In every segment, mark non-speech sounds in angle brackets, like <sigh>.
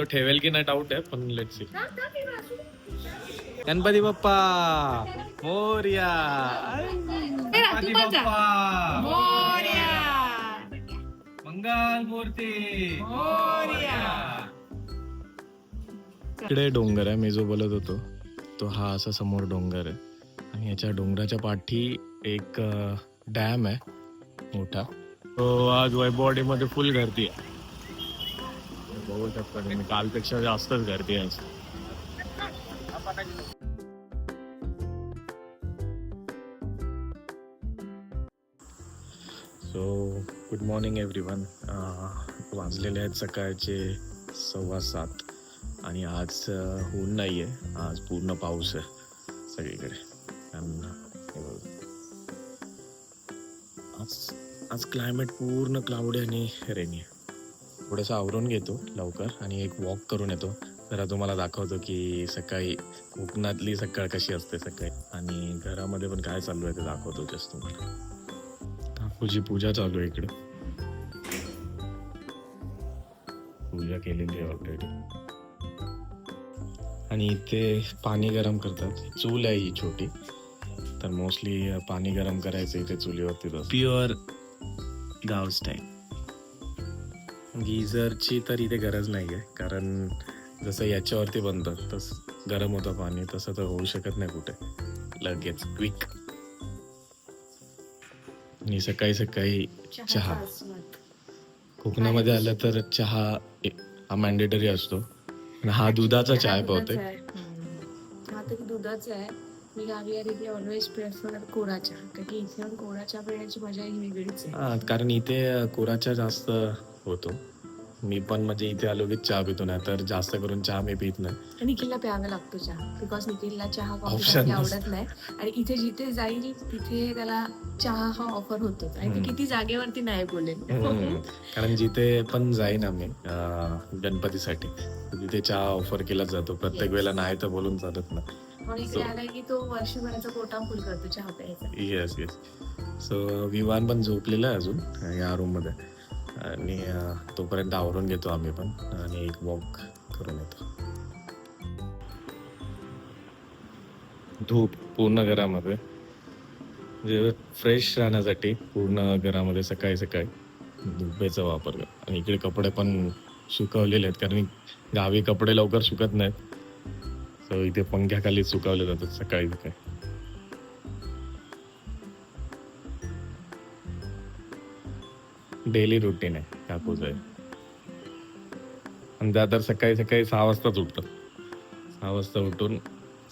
तो ठेवेल की नाही डाऊट आहे पण लेट सी गणपती बाप्पा मोर्या. गणपती बाप्पा. मंगल मूर्ती. इकडे डोंगर आहे मी जो बोलत होतो तो हा असा समोर डोंगर आहे. आणि याच्या डोंगराच्या पाठी एक डॅम आहे मोठा. तो आज वैभववाडीमध्ये फुल गर्दी आहे. बघू शकता तुम्ही. कालपेक्षा जास्तच गर्दी आहे. So good morning everyone वाजलेले आहेत सकाळचे सव्वा सात. आणि आज अह, ऊन नाही आहे आज पूर्ण पाऊस आहे सगळीकडे. आज आज क्लायमेट पूर्ण क्लाउडी आणि रेनी आहे. थोडंसं आवरून घेतो लवकर आणि एक वॉक करून येतो. जरा तुम्हाला दाखवतो की सकाळी कोकणातली सकाळ कशी असते सकाळी आणि घरामध्ये पण काय चालू आहे ते दाखवतो जस्ट तुम्हाला. काकूची पूजा चालू आहे इकडे. पूजा केलेली आहे ऑलरेडी आणि इथे पाणी गरम करतात. चूल आहे ही छोटी. तर मोस्टली पाणी गरम करायचं इथे चुलीवरती प्युअर गाव स्टाईल गिझरची तर इथे गरज नाही आहे कारण जसं याच्यावरती बनतं तस गरम होतं पाणी तसं तर होऊ शकत नाही कुठे. लगेच क्विक. आणि सकाळी सकाळी चहा कोकणामध्ये आलं तर चहा हा मॅन्डेटरी असतो. हा दुधाचा चहा बहुतेक. हा तरी दुधाचा आहे. मी गावी आली की ऑलवेज प्रेफर कोरा चहा. कारण की इथे कोरा चहा पिण्याची मजा ही वेगळीच आहे. कारण इथे कोराचा जास्त होतो. मी पण म्हणजे इथे आलो की चहा पितो नाही तर जास्त करून चहा मी पित नाही. आणि निखिलला प्यावा लागतो चहा बिकॉज निखिलला चहा Option नसतं. आवडत नाही. आणि इथे जिथे जाईल तिथे त्याला चहा हा ऑफर होतो. आणि हम्म. किती जागेवरती नाही बोलेल. हम्म. कारण जिथे पण जाईन आम्ही अं, गणपतीसाठी तर तिथे चहा ऑफर केला जातो. प्रत्येक वेळेला नाही तर बोलून चालत इकडे आलाय की तो वर्षभराचा कोटा फुल करतो चहा प्यायचा. येस येस सो विवान पण झोपलेला आहे अजून या रूममध्ये. आणि तोपर्यंत आवरून घेतो आम्ही पण आणि एक वॉक करून येतो. धूप पूर्ण घरामध्ये. म्हणजे जे फ्रेश राहण्यासाठी पूर्ण घरामध्ये सकाळी सकाळी धुपेचा वापर कर. आणि इकडे कपडे पण सुकवलेले आहेत कारण गावी कपडे लवकर सुकत नाहीत. सो इथे पंख्याखाली सुकवले जातात सकाळी सकाळी. डेली रुटीन आहे काकूच आहे. आणि त्या तर सकाळी सकाळी सहा वाजताच उठतात सहा वाजता उठून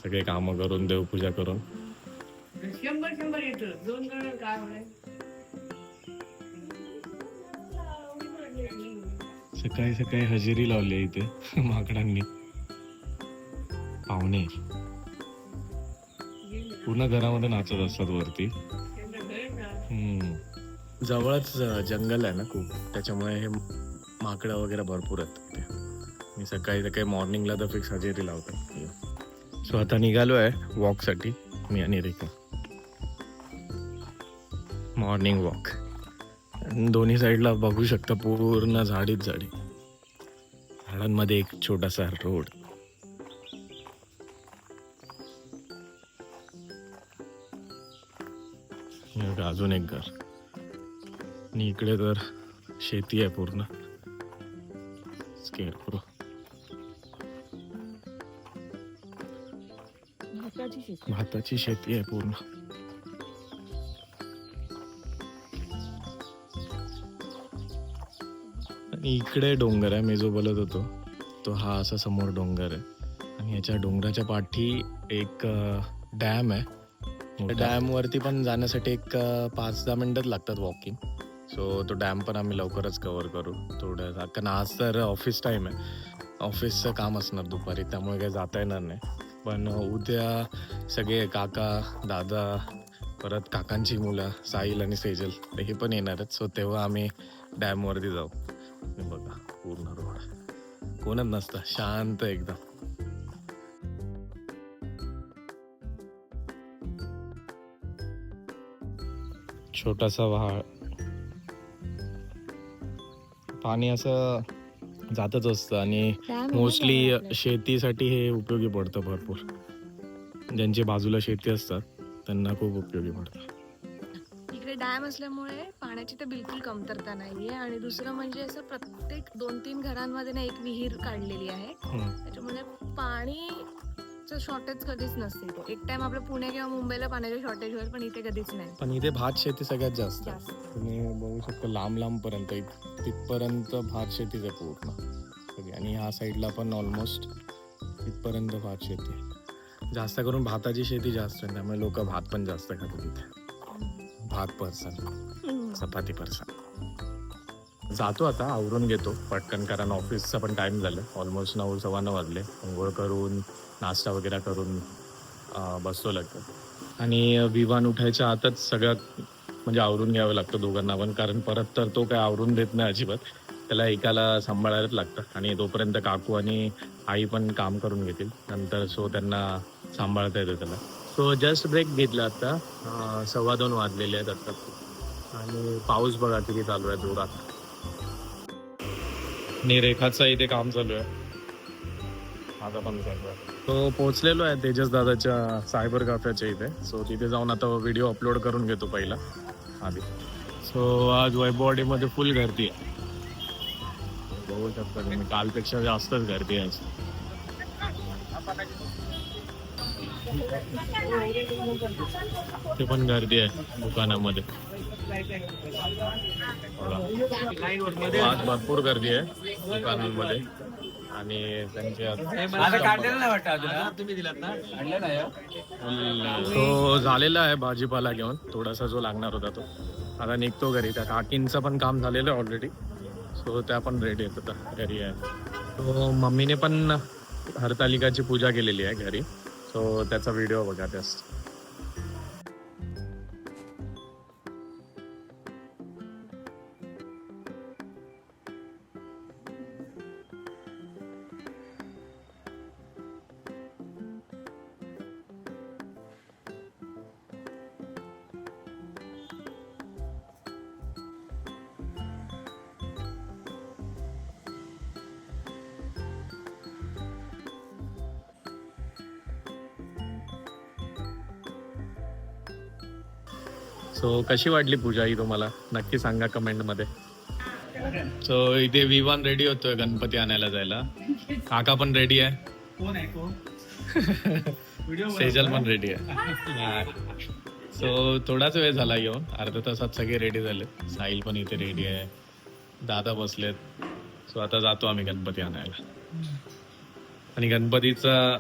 सगळे कामं करून देवपूजा करून. शंभर शंभर येतो. दोन जण काय म्हणे? सकाळी सकाळी हजेरी लावली आहे इथे <laughs> माकडांनी. पाहुणे. पूर्ण घरामध्ये नाचत असतात वरती. जवळच जंगल आहे ना खूप. त्याच्यामुळे हे माकडं वगैरे भरपूर आहेत मी सकाळी सकाळी मॉर्निंगला तर फिक्स हजेरी लावतो. सो आता निघालो आहे वॉकसाठी मी आणि रेखा मॉर्निंग वॉक दोन्ही साईडला बघू शकता पूर्ण झाडीच झाडी. झाडांमध्ये एक छोटासा रोड. अजून एक घर. आणि इकडे तर शेती आहे पूर्ण. स्केअरप्रो भाताची शेती. भाताची शेती आहे पूर्ण. आणि इकडे डोंगर आहे मी जो बोलत होतो तो हा असा समोर डोंगर आहे. आणि याच्या डोंगराच्या पाठी एक डॅम आहे. डॅम वरती पण जाण्यासाठी एक पाच दहा मिनिटच लागतात वॉकिंग सो तो डॅम पण आम्ही लवकरच कवर करू. थोडं कारण आज तर ऑफिस टाईम आहे. ऑफिसचं काम असणार दुपारी त्यामुळे काही जाता येणार नाही. पण उद्या सगळे काका दादा परत काकांची मुलं साहिल आणि सेजल हे पण येणारच सो तेव्हा आम्ही डॅमवरती जाऊ. बघा पूर्ण रोड कोणच नसतं शांत एकदम. छोटासा वहाळ पाणी असं जातच असतं आणि मोस्टली. शेतीसाठी हे उपयोगी पडतं भरपूर ज्यांची बाजूला शेती असतात त्यांना खूप उपयोगी पडतं इकडे डॅम असल्यामुळे पाण्याची तर बिलकुल कमतरता नाहीये आणि दुसरं म्हणजे असं प्रत्येक दोन तीन घरांमध्ये ना एक विहीर काढलेली आहे. त्याच्यामुळे पाणीचं शॉर्टेज कधीच नसते. एक टाइम आपल्या पुणे किंवा मुंबईला पाण्याचे शॉर्टेज होईल पण इथे कधीच नाही. पण इथे भात शेती सगळ्यात जास्त. तुम्ही बघू शकता लांब लांब पर्यंत तिथपर्यंत भात शेतीच आहे पूर्ण. सगळी. आणि ह्या साईडला पण ऑलमोस्ट तिथपर्यंत भात शेती आहे. जास्त करून भाताची शेती जास्त आहे. त्यामुळे लोक भात पण जास्त खातात इथे. भात पर्सन हम्म. चपाती पर्सन जातो आता आवरून घेतो. पटकन कारण ऑफिसचा पण टाइम झालं. ऑलमोस्ट नऊ सव्वा नऊ वाजले. अंघोळ करून नाश्ता वगैरे करून बसतो लागतं आणि विवान उठायच्या आतच सगळं म्हणजे आवरून घ्यावं लागतं दोघांना पण. कारण परत तर तो काय आवरून देत नाही अजिबात. त्याला एकाला सांभाळायलाच लागतं. आणि तोपर्यंत काकू आणि आई पण काम करून घेतील. नंतर सो त्यांना सांभाळता येतं त्याला. सो जस्ट ब्रेक घेतला आता. सव्वा दोन वाजलेले आहेत आत्ता आणि पाऊस बघा किती चालू आहे जोरात. आणि रेखाचं इथे काम चालू आहे. माझा पण तो पोहोचलेलो आहे तेजस दादाच्या सायबर कॅफेच्या इथे. सो तिथे जाऊन आता व्हिडिओ अपलोड करून घेतो पहिला. आधी. सो आज वैभववाडीमध्ये फुल गर्दी आहे. बघू शकता तुम्ही कालपेक्षा जास्तच गर्दी आहे ते पण गर्दी आहे दुकानामध्ये. आज भरपूर गर्दी आहे दुकानांमध्ये. आणि वाटतं अजून हा? तुम्ही दिलात ना? काढलेलं आहे तो झालेला आहे भाजीपाला घेऊन. थोडासा जो लागणार होता तो. आता निघतो घरी. त्या काकींचं पण काम झालेलं आहे ऑलरेडी सो त्या पण रेडी आहेत आता. घरी आहे. तो मम्मीने पण हरतालिकाची पूजा केलेली आहे घरी. सो त्याचा व्हिडिओ बघा त्यास सो कशी वाटली पूजा ही तुम्हाला? नक्की सांगा कमेंटमध्ये. सो इथे विवान रेडी होतोय गणपती आणायला जायला. काका पण रेडी आहे. कोण आहे कोण? व्हिडिओ <laughs> सेजल पण रेडी आहे. <laughs> सो थोडाच वेळ झाला येऊन. अर्ध्या तासात सगळे रेडी झाले. साहिल पण इथे रेडी आहे. दादा बसलेत. सो आता जातो आम्ही गणपती आणायला. आणि गणपतीचा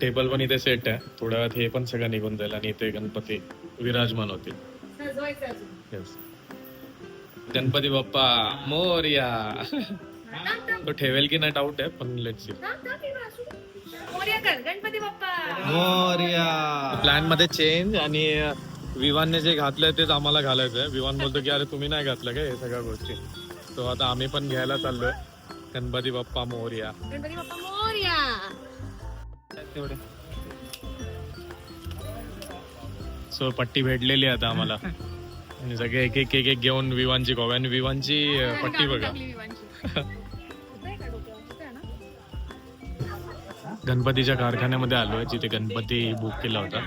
टेबल पण इथे सेट आहे. थोड्या वेळात हे पण सगळं निघून जाईल आणि इथे गणपती विराजमान होतील. सजवायचं अजून. Yes. गणपती बाप्पा मोरया. तो ठेवेल की नाही डाऊट आहे पण लेट्स सी थांब, थांब, हे. मोरया कर गणपती बाप्पा. मोर्या. प्लॅनमध्ये चेंज आणि विवानने जे घातलंय तेच आम्हाला घालायचंय विवान बोलतो की अरे तुम्ही नाही घातलं काय हे सगळ्या गोष्टी? तो आता आम्ही पण घ्यायला चाललोय. गणपती बाप्पा मोरया. गणपती बाप्पा मोरया. तेवढे. सो पट्टी भेटलेली आहे आता आम्हाला. आणि सगळे एक एक एक एक घेऊन विवानची कॉवी आणि विवानची अं, पट्टी बघा. विवांची. आहे? <laughs> गणपतीच्या कारखान्यामध्ये आलोय जिथे गणपती बुक केला होता.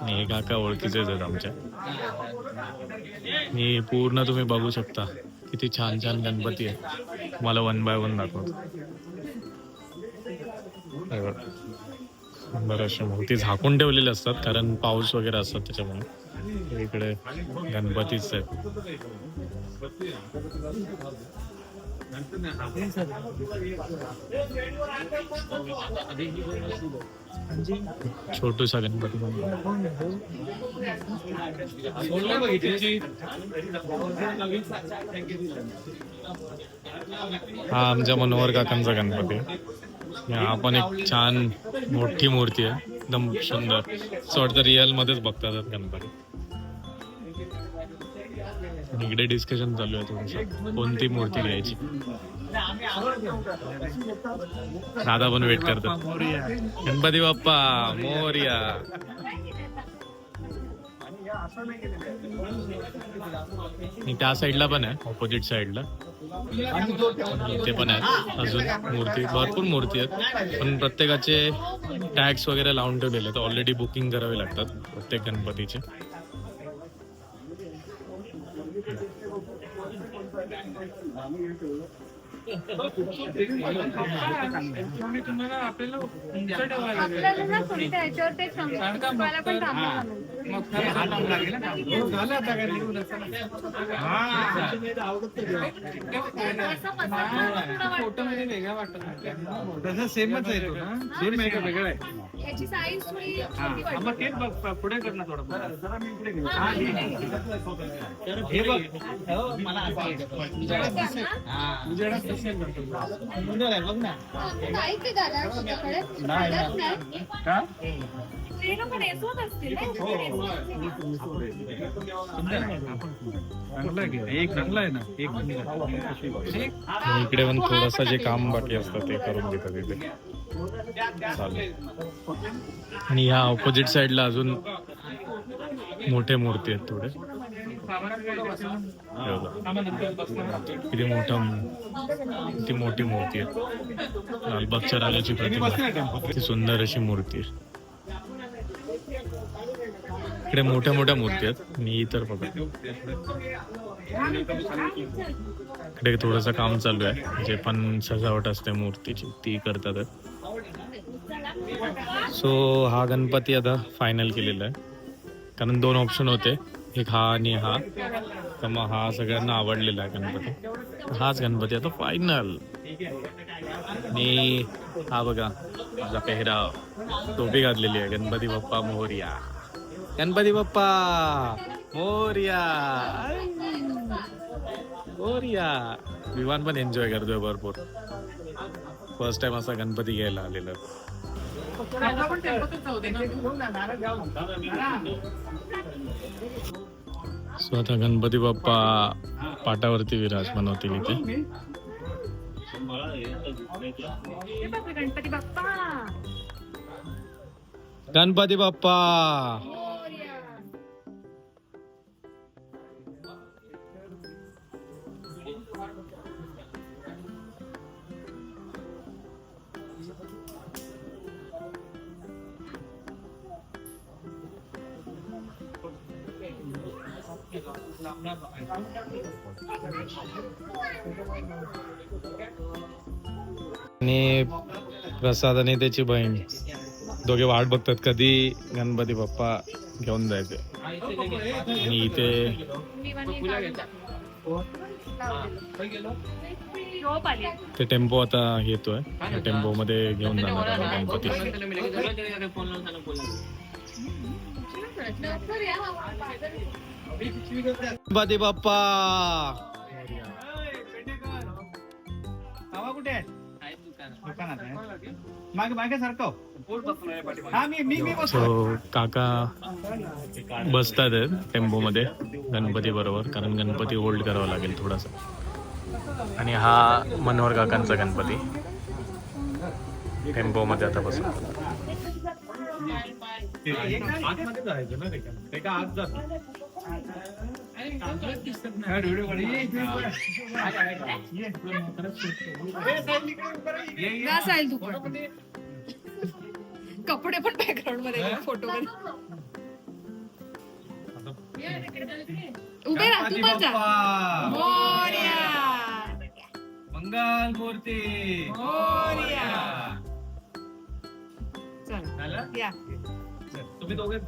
आणि हे काका ओळखीचेच आहेत आमच्या. आणि पूर्ण तुम्ही बघू शकता किती छान छान गणपती आहे. मला वन बाय वन दाखवतो. हे मूर्ती झाकून ठेवलेले असतात कारण पाऊस वगैरे असतात त्याच्यामुळे. इकडे गणपतीच आहेत. छोटूसा गणपती हा आमच्या मनोहर काकांचा गणपती. आहे. हा पण एक छान मोठी मूर्ती आहे. एकदम सुंदर. असं वाटतं रिअल मध्येच बघतात गणपती. इकडे डिस्कशन चालू आहे तुमचं कोणती मूर्ती घ्यायची? दादा पण वेट करतात. गणपती बाप्पा मोर्या. त्या साइडला पण आहे ऑपोजिट साइडला इथे पण आहेत. अजून मूर्ती भरपूर मूर्ती आहेत. पण प्रत्येकाचे टॅक्स वगैरे लावून ठेवलेले आहेत. ऑलरेडी बुकिंग करावे लागतात प्रत्येक गणपतीचे. आपल्याला ना. त्याच्यावर ते संस्कृतवाला पण थांबावं लागेल. तसं सेमच आहे तो ना. सेम आहे का वेगळा आहे. याची साईज थोडी छोटी हा, मग वाटते. तेच बघ प- पुढे कर ना थोडं हा, हे हे बघ. हो, मला असं वाटतं. उजेडात दिसेल. बघ तुला. सुंदर आहे बघ ना. नाही ते स्वतःकडे. नाही, नाही. का? ते लोकं नेसवत असतील ना? इकडे पण थोडंसं जे काम बाकी असतं ते करून घेतात तिथे आणि ह्या ऑपोजिट साईडला अजून मोठे मूर्ती आहेत थोडे. किती मोठा किती मोठी मूर्ती आहे लालबागच्या राजाची प्रतिमा. किती सुंदर अशी मूर्ती आहे. इकडे मोठ्या मोठ्या मूर्ती आहेत. मी इतर बघा. इकडे थोडंसं काम चालू आहे. जे पण सजावट असते मूर्तीची ती करतात. सो हा गणपती आता फायनल केलेला आहे. कारण दोन ऑप्शन होते. एक हा आणि हा. तर मग हा सगळ्यांना आवडलेला आहे गणपती. हाच गणपती आता फायनल आणि हा बघा माझा पेहराव. टोपी घातलेली आहे. गणपती बाप्पा मोहरिया गणपती बाप्पा. मोर्या. मोर्या. विमान पण एन्जॉय करतोय भरपूर. फर्स्ट टाइम असा गणपती घ्यायला आलेलं. सो आता गणपती बाप्पा पाटावरती विराजमान होतील इथे. गणपती बाप्पा. आणि प्रसाद आणि त्याची बहीण. दोघे वाट बघतात कधी गणपती बाप्पा घेऊन जायचे. आणि इथे ते टेम्पो आता येतोय. त्या टेम्पो मध्ये घेऊन जाणार गणपती. गणपती बाप्पा हवा कुठे आहे मागे मागे सारखं हा मी मी मी बसतो सो काका बसतात टेम्पो मध्ये गणपती बरोबर कारण गणपती होल्ड करावा लागेल थोडासा आणि हा मनोहर काकांचा गणपती टेम्पो मध्ये आता बसून आतमध्ये जायचं ना तू. कपडे पण बॅकग्राऊंडमध्ये फोटो मध्ये. उभे राहा तू पण जा. मोरया. मंगल मूर्ती. मोरया. चल झालं? या. तुम्ही दोघे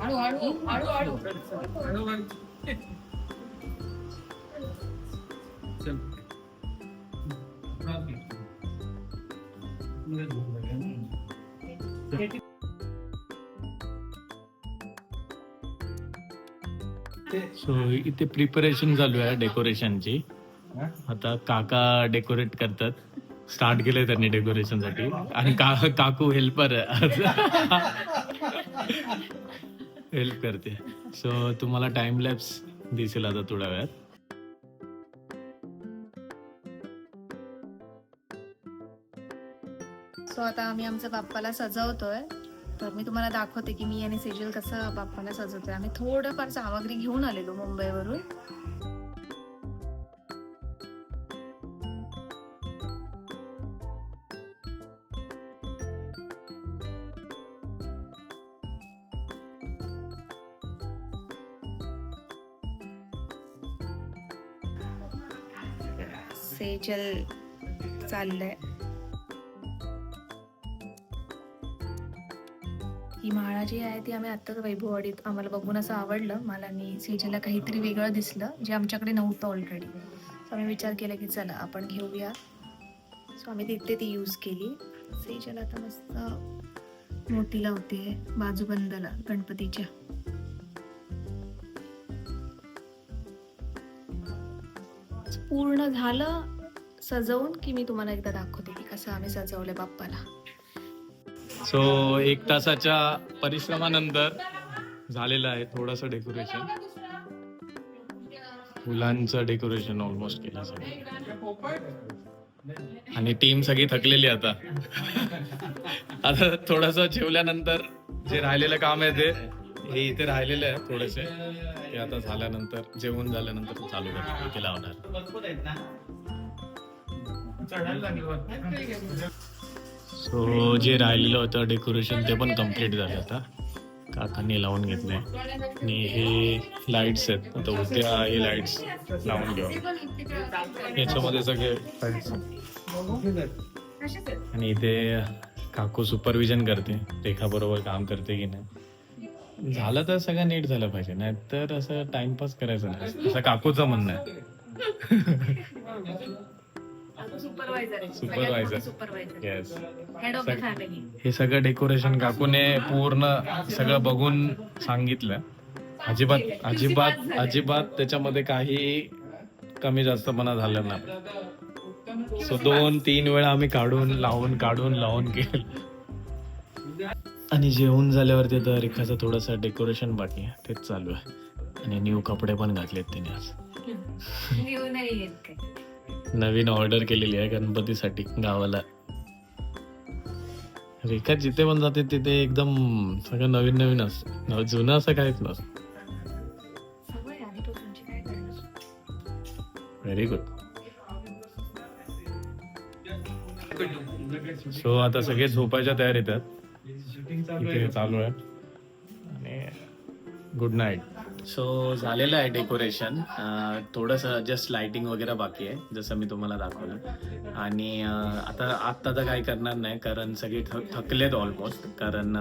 हळू हळू हळू हळू. सो इथे प्रिपरेशन चालू आहे डेकोरेशनची आता काका डेकोरेट करतात. स्टार्ट केलंय त्यांनी डेकोरेशनसाठी आणि का काकू हेल्पर. हेल्प करते. सो तुम्हाला टाइम लॅप्स दिसेल आता थोड्या वेळात. सो आता आम्ही आमच्या बाप्पाला सजवतोय. तर मी तुम्हाला दाखवते की मी आणि सेजल कसं बाप्पाला सजवतोय. आम्ही थोडंफार सामग्री घेऊन आलेलो मुंबईवरून. स्पेशल चाललंय. ही माळा जी आहे ती आम्ही आत्ताच वैभववाडीत आम्हाला बघून असं आवडलं. मला आणि सीजेला काहीतरी वेगळं दिसलं जे आमच्याकडे नव्हतं ऑलरेडी सो आम्ही विचार केला की चला आपण घेऊया. सो आम्ही तिथे ती यूज केली. सीजेला आता मस्त मोठी लावते बाजूबंदला गणपतीच्या. पूर्ण झालं. सजवून की मी तुम्हाला एकदा दाखवते की कसं आम्ही सजवलं बाप्पाला. सो एक तासाच्या परिश्रमानंतर झालेलं आहे थोडस डेकोरेशन फुलांचं डेकोरेशन ऑलमोस्ट केलं सगळं. आणि टीम सगळी थकलेली आता. आता थोडस जेवल्यानंतर जे राहिलेलं काम आहे ते हे इथे राहिलेलं आहे थोडेसे. ते आता झाल्यानंतर जेवण झाल्यानंतर चालू करणार इथे लावणार. सो जे राहिलेलं होतं डेकोरेशन ते पण कंप्लीट झालं आता. काकांनी लावून घेतलंय. आणि हे लाईट्स आहेत. आता उद्या हे लाईट्स लावून घेऊ याच्यामध्ये सगळे आणि इथे काकू सुपरविजन करते. रेखा बरोबर काम करते की नाही. झालं तर सगळं नीट झालं पाहिजे. नाही तर असं टाइमपास करायचं नाही. असं काकूचं म्हणणं आहे. <laughs> सुपरवायझर येस हे सगळं डेकोरेशन काकूने पूर्ण सगळं बघून सांगितलं. अजिबात अजिबात अजिबात त्याच्यामध्ये काही कमी जास्तपणा झालं नाही. सो दोन तीन वेळा आम्ही काढून लावून काढून लावून केलं. आणि जेवण झाल्यावरती तर रेखाचं थोडंसं डेकोरेशन बाकी आहे. तेच चालू आहे. आणि न्यू कपडे पण घातलेत तिने आज. <laughs> नवीन ऑर्डर केलेली आहे गणपतीसाठी गावाला. रेखा जिथे पण जाते तिथे एकदम सगळं नवीन नवीन असतं. जुनं असं काहीच नसतं. व्हेरी गुड सो आता सगळे झोपायच्या तयारीत आहेत चालू आहे. आणि गुड नाईट सो झालेलं आहे डेकोरेशन थोडंसं जस्ट लाइटिंग वगैरे बाकी आहे जसं मी तुम्हाला दाखवलं. आणि आता आत्ता तर काही करणार नाही कारण सगळे थकलेत ऑलमोस्ट कारण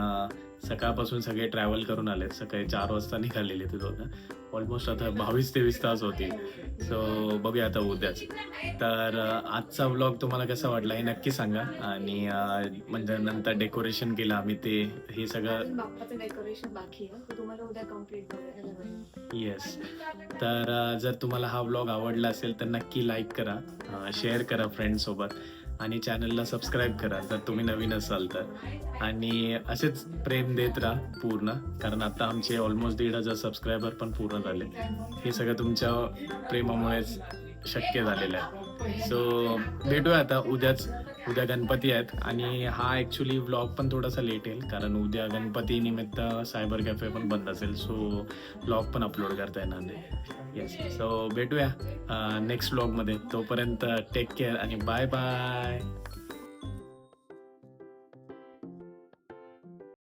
सकाळपासून सगळे ट्रॅव्हल करून आलेत. सकाळी चार वाजता निघालेले तिथं ऑलमोस्ट आता बावीस तेवीस तास होतील सो बघूया आता उद्याच. तर आजचा व्लॉग तुम्हाला कसा वाटला हे नक्की सांगा. आणि म्हणजे नंतर डेकोरेशन केलं आम्ही ते हे सगळं. डेकोरेशन बाकी. येस तर जर तुम्हाला हा व्लॉग आवडला असेल तर नक्की लाईक करा. शेअर करा फ्रेंडसोबत आणि चॅनलला सबस्क्राईब करा जर तुम्ही नवीन असाल तर. आणि असेच प्रेम देत राहा पूर्ण कारण आता आमचे ऑलमोस्ट दीड हजार सबस्क्रायबर पण पूर्ण झाले. हे सगळं तुमच्या प्रेमामुळेच शक्य झालेलं आहे. सो भेटूया आता. उद्याच उद्या गणपती आहेत. आणि हा ॲक्च्युली व्लॉग पण थोडासा लेट येईल कारण उद्या गणपती निमित्त सायबर कॅफे पण बंद असेल. सो व्लॉग पण अपलोड करता येणार नाही. येस सो भेटूया नेक्स्ट व्लॉगमध्ये तोपर्यंत टेक केअर आणि बाय बाय